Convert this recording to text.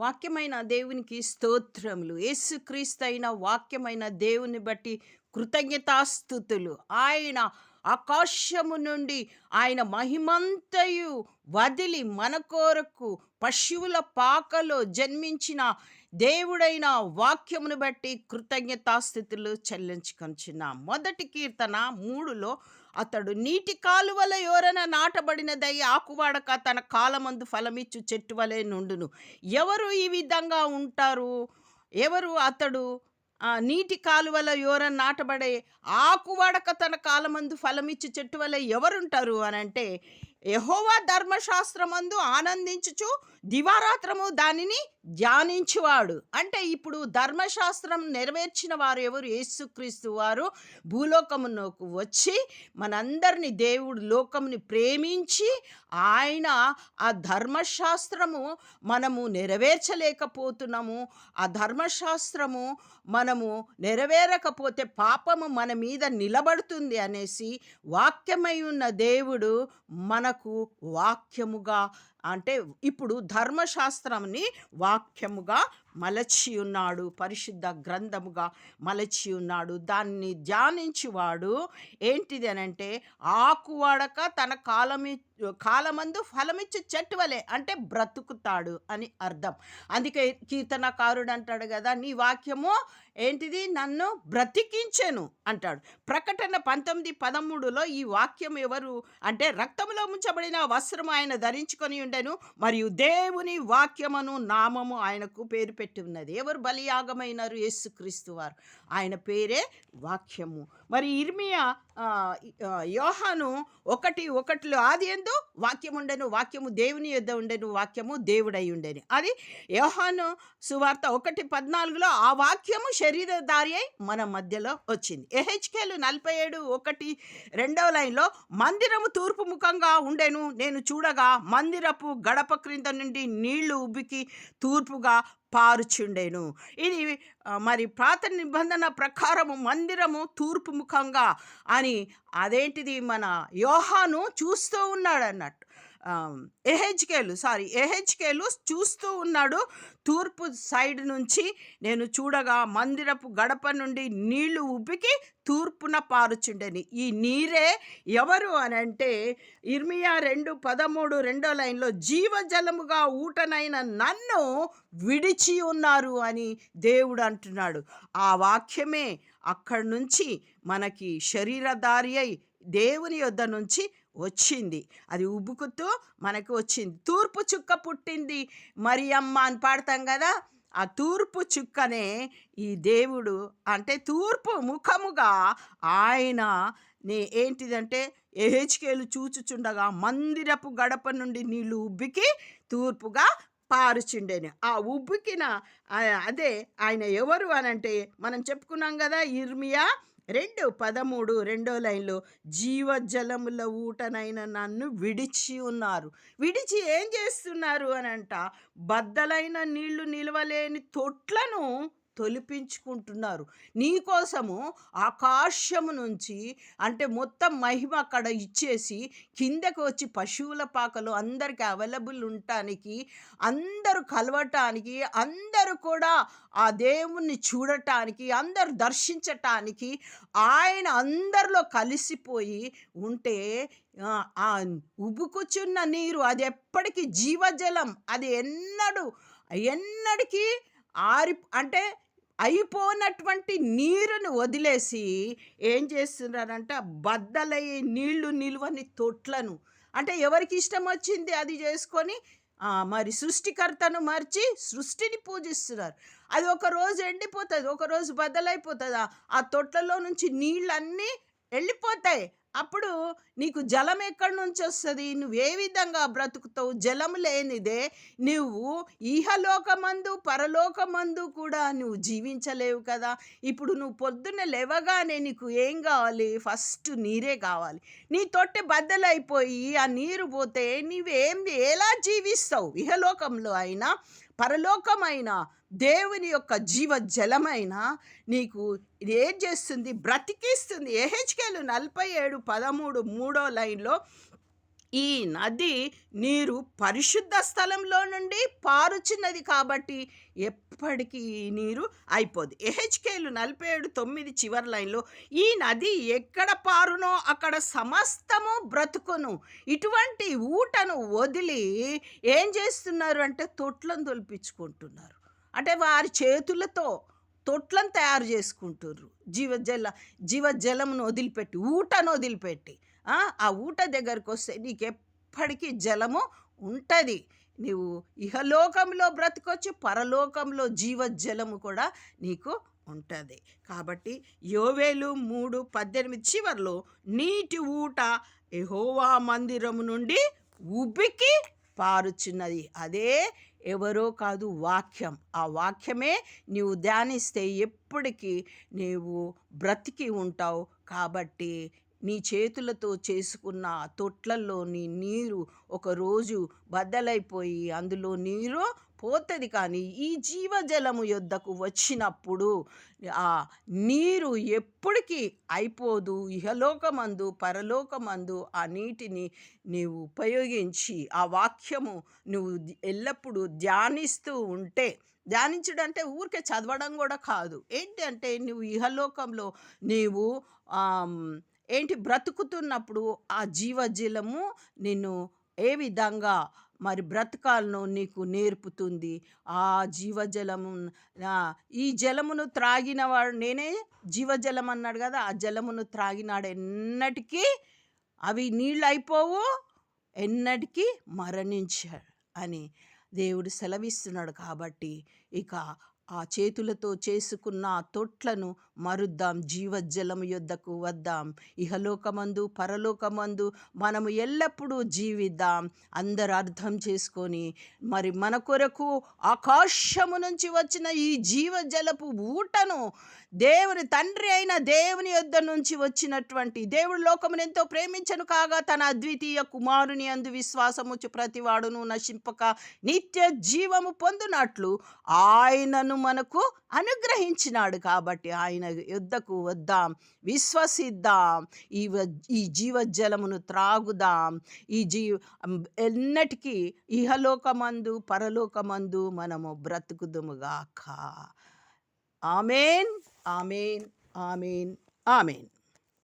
వాక్యమైన దేవునికి స్తోత్రములు. యేసుక్రీస్తు అయిన వాక్యమైన దేవుని బట్టి కృతజ్ఞతాస్థుతులు. ఆయన ఆకాశము నుండి ఆయన మహిమంతయు వదిలి మన కొరకు పశువుల పాకలో జన్మించిన దేవుడైన వాక్యమును బట్టి కృతజ్ఞతాస్థితులు చెల్లించుకొంచున్న. మొదటి కీర్తన మూడులో అతడు నీటి కాలువల యోరన నాటబడినదై ఆకువాడక తన కాలమందు ఫలమిచ్చు చెట్టు వలె నుండును. ఎవరు ఈ విధంగా ఉంటారు? ఎవరు అతడు? నీటి కాలువల యోర నాటబడే ఆకువాడక తన కాలమందు ఫలమిచ్చు చెట్టు వలె ఎవరుంటారు? అని అంటే యహోవా ధర్మశాస్త్రమందు ఆనందించుచు దివారాత్రము దానిని ధ్యానించువాడు. అంటే ఇప్పుడు ధర్మశాస్త్రం నెరవేర్చిన వారు ఎవరు? యేసుక్రీస్తు వారు. భూలోకమునకు వచ్చి మనందరినీ దేవుడు లోకముని ప్రేమించి ఆయన ఆ ధర్మశాస్త్రము మనము నెరవేర్చలేకపోతున్నాము. ఆ ధర్మశాస్త్రము మనము నెరవేరకపోతే పాపము మన మీద నిలబడుతుంది అనేసి వాక్యమై ఉన్న దేవుడు మన మనకు వాక్యముగా అంటే ఇప్పుడు ధర్మశాస్త్రంని వాక్యముగా మలచి ఉన్నాడు పరిశుద్ధ గ్రంథముగా మలచి ఉన్నాడు దాన్ని ధ్యానించువాడు ఏంటిది అని అంటే ఆకువాడక తన కాలమి కాలమందు ఫలమిచ్చే చెట్టు వలె అంటే బ్రతుకుతాడు అని అర్థం. అందుకే కీర్తనకారుడు అంటాడు కదా నీ వాక్యము ఏంటిది? నన్ను బ్రతికించెను అంటాడు. ప్రకటన పంతొమ్మిది పదమూడులో ఈ వాక్యం ఎవరు అంటే రక్తంలో ముంచబడిన వస్త్రం ఆయన ధరించుకొని ఉండెను. మరియు దేవుని వాక్యమును నామము ఆయనకు పేరు పెట్టి ఉన్నది. ఎవరు బలియాగమైనారు? యేసుక్రీస్తు వారు. ఆయన పేరే వాక్యము. మరి ఇర్మియా యోహాను ఒకటి ఒకటిలో ఆది ఎందు వాక్యం ఉండను వాక్యము దేవుని యొద్ద ఉండెను వాక్యము దేవుడై ఉండెను. అది యోహాను సువార్త ఒకటి పద్నాలుగులో ఆ వాక్యము శరీరధారి అయి మన మధ్యలో వచ్చింది. ఎహెచ్కేలు నలభై ఏడు ఒకటి రెండవ లైన్లో మందిరము తూర్పు ముఖంగా ఉండెను నేను చూడగా మందిరపు గడప క్రింద నుండి నీళ్ళు ఉబ్బికి తూర్పుగా పారుచుండెను. ఇది మరి పాత నిబంధన ప్రకారము మందిరము తూర్పు ముఖంగా అని అదేంటిది మన యోహాను చూస్తూ ఉన్నాడు అన్నట్టు ఏహెచ్కేలు సారీ ఏహెచ్కేలు చూస్తూ ఉన్నాడు. తూర్పు సైడ్ నుంచి నేను చూడగా మందిరపు గడప నుండి నీళ్ళు ఉబ్బికి తూర్పున పారుచుండెని. ఈ నీరే ఎవరు అని అంటే ఇర్మియా రెండు పదమూడు రెండో లైన్లో జీవజలముగా ఊటనైన నన్ను విడిచి ఉన్నారు అని దేవుడు అంటున్నాడు. ఆ వాక్యమే అక్కడి నుంచి మనకి శరీరధారి అయి దేవుని యొద్ద నుంచి వచ్చింది. అది ఉబ్బుకుతూ మనకు వచ్చింది. తూర్పు చుక్క పుట్టింది మరి అమ్మ అని పాడతాం కదా? ఆ తూర్పు చుక్కనే ఈ దేవుడు అంటే తూర్పు ముఖముగా ఆయన నే ఏంటిదంటే ఏహెచ్కేలు చూచుచుండగా మందిరపు గడప నుండి నీళ్ళు ఉబ్బికి తూర్పుగా పారుచుండేను. ఆ ఉబ్బికిన అదే ఆయన ఎవరు అనంటే మనం చెప్పుకున్నాం కదా ఇర్మియా రెండు పదమూడు రెండో లైన్లో జీవజలముల ఊటనైన నన్ను విడిచి ఉన్నారు. విడిచి ఏం చేస్తున్నారు అని అంట బద్దలైన నీళ్ళు నిలవలేని తొట్లను తొలిపించుకుంటున్నారు. నీకోసము ఆకాశము నుంచి అంటే మొత్తం మహిమ అక్కడ ఇచ్చేసి కిందకు వచ్చి పశువుల పాకలు అందరికి అవైలబుల్ ఉండటానికి అందరూ కలవటానికి అందరూ కూడా ఆ దేవుణ్ణి చూడటానికి అందరూ దర్శించటానికి ఆయన అందరిలో కలిసిపోయి ఉంటే ఆ, ఉబుకుచున్న నీరు అది ఎప్పటికీ జీవజలం. అది ఎన్నడు ఎన్నడికి ఆరి అంటే అయిపోనటువంటి నీరుని వదిలేసి ఏం చేస్తున్నారంటే? బద్దలయ్యే నీళ్ళు నిలువని తొట్లను. అంటే ఎవరికి ఇష్టం వచ్చింది అది చేసుకొని మరి సృష్టికర్తను మర్చి సృష్టిని పూజిస్తున్నారు. అది ఒక రోజు ఎండిపోతుంది ఒక రోజు బద్దలైపోతుంది. ఆ- ఆ తొట్లలో నుంచి నీళ్ళన్నీ వెళ్ళిపోతాయి. అప్పుడు నీకు జలం ఎక్కడి నుంచి వస్తుంది? నువ్వు ఏ విధంగా బ్రతుకుతావు? జలం లేనిదే నువ్వు ఇహలోకమందు పరలోకమందు కూడా నువ్వు జీవించలేవు కదా? ఇప్పుడు నువ్వు పొద్దున్న లేవగానే నీకు ఏం కావాలి? ఫస్ట్ నీరే కావాలి. నీ తొట్టె బద్దలైపోయి ఆ నీరు పోతే నువ్వేం ఎలా జీవిస్తావు? ఇహలోకంలో అయినా పరలోకమైన దేవుని యొక్క జీవ జలమైన నీకు ఇది ఏం చేస్తుంది? బ్రతికిస్తుంది. ఏహెచ్కేలు నలభై ఏడు పదమూడు మూడో లైన్లో ఈ నది నీరు పరిశుద్ధ స్థలంలో నుండి పారుచున్నది కాబట్టి ఎప్పటికీ నీరు అయిపోదు. ఎహెచ్కేలు నలభై ఏడు తొమ్మిది చివరి లైన్లో ఈ నది ఎక్కడ పారునో అక్కడ సమస్తము బ్రతుకును. ఇటువంటి ఊటను వదిలి ఏం చేస్తున్నారు అంటే తొట్లను తొలిపించుకుంటున్నారు. అంటే వారి చేతులతో తొట్లను తయారు చేసుకుంటున్నారు జీవజల జీవజలమును వదిలిపెట్టి ఊటను వదిలిపెట్టి. ఆ, ఊట దగ్గరకు వస్తే నీకు ఎప్పటికీ జలము ఉంటుంది. నీవు ఇహలోకంలో బ్రతకొచ్చు పరలోకంలో జీవజలము కూడా నీకు ఉంటుంది. కాబట్టి యోవేలు మూడు పద్దెనిమిది చివర్లో నీటి ఊట ఎహోవా మందిరము నుండి ఉబ్బికి పారుచున్నది. అదే ఎవరో కాదు వాక్యం. ఆ వాక్యమే నీవు ధ్యానిస్తే ఎప్పటికీ నీవు బ్రతికి ఉంటావు. కాబట్టి నీ చేతులతో చేసుకున్న ఆ తొట్లల్లోని నీరు ఒకరోజు బద్దలైపోయి అందులో నీరు పోతుంది కానీ ఈ జీవజలము యొద్దకు వచ్చినప్పుడు ఆ నీరు ఎప్పటికీ అయిపోదు. ఇహలోకమందు పరలోకమందు ఆ నీటిని నీవు ఉపయోగించి ఆ వాక్యము నువ్వు ఎల్లప్పుడూ ధ్యానిస్తూ ఉంటే ధ్యానించడం అంటే ఊరికే చదవడం కూడా కాదు. ఏంటి అంటే నువ్వు ఇహలోకంలో నీవు ఏంటి బ్రతుకుతున్నప్పుడు ఆ జీవజలము నిన్ను ఏ విధంగా మరి బ్రతకాలను నీకు నేర్పుతుంది. ఆ జీవజలము ఈ జలమును త్రాగినవాడు నేనే జీవజలం అన్నాడు కదా ఆ జలమును త్రాగినాడు ఎన్నటికీ అవి నీళ్ళు అయిపోవు ఎన్నటికీ మరణించాడు అని దేవుడు సెలవిస్తున్నాడు కాబట్టి ఇక ఆ చేతులతో చేసుకున్న తొట్లను మరుద్దాం జీవజలము యొద్దకు వద్దాం. ఇహలోకమందు పరలోకమందు మనము ఎల్లప్పుడూ జీవిద్దాం. అందరు అర్థం చేసుకొని మరి మన కొరకు ఆకాశము నుంచి వచ్చిన ఈ జీవజలపు ఊటను దేవుని తండ్రి అయిన దేవుని యొద్ద నుంచి వచ్చినటువంటి దేవుడు లోకమును ఎంతో ప్రేమించను కాగా తన అద్వితీయ కుమారుని అందు విశ్వాసముచ్చు ప్రతివాడును నశింపక నిత్య జీవము పొందునట్లు ఆయనను మనకు అనుగ్రహించినాడు కాబట్టి ఆయన యుద్ధకు వద్దాం విశ్వసిద్దాం ఈ వ- ఈ జీవజలమును త్రాగుదాం. ఈ జీ ఎన్నటికీ ఇహలోకమందు పరలోకమందు మనము బ్రతుకుదుముగాక. Amen amen amen amen.